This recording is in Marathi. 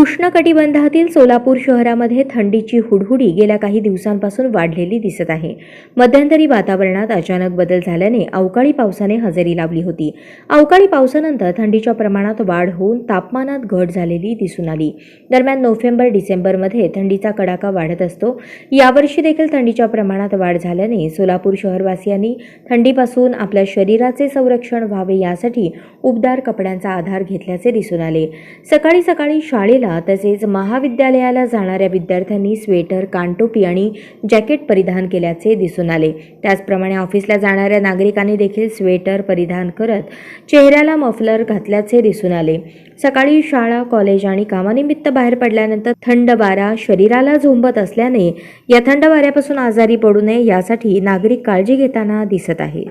उष्णकटिबंधातील सोलापूर शहरामध्ये थंडीची हुडहुडी गेल्या काही दिवसांपासून वाढलेली दिसत आहे. मध्यंतरी वातावरणात अचानक बदल झाल्याने अवकाळी पावसाने हजेरी लावली होती. अवकाळी पावसानंतर थंडीच्या प्रमाणात वाढ होऊन तापमानात घट झालेली दिसून आली. दरम्यान नोव्हेंबर डिसेंबरमध्ये थंडीचा कडाका वाढत असतो. यावर्षी देखील थंडीच्या प्रमाणात वाढ झाल्याने सोलापूर शहरवासियांनी थंडीपासून आपल्या शरीराचे संरक्षण व्हावे यासाठी उबदार कपड्यांचा आधार घेतल्याचे दिसून आले. सकाळी सकाळी शाळेला तसेच महाविद्यालयाला जाणाऱ्या विद्यार्थ्यांनी स्वेटर कानटोपी आणि जॅकेट परिधान केल्याचे दिसून आले. त्याचप्रमाणे ऑफिसला जाणाऱ्या नागरिकांनी देखील स्वेटर परिधान करत चेहऱ्याला मफलर घातल्याचे दिसून आले. सकाळी शाळा कॉलेज आणि कामानिमित्त बाहेर पडल्यानंतर थंड वारा शरीराला झोंबत असल्याने या थंड वाऱ्यापासून आजारी पडू नये यासाठी नागरिक काळजी घेताना दिसत आहे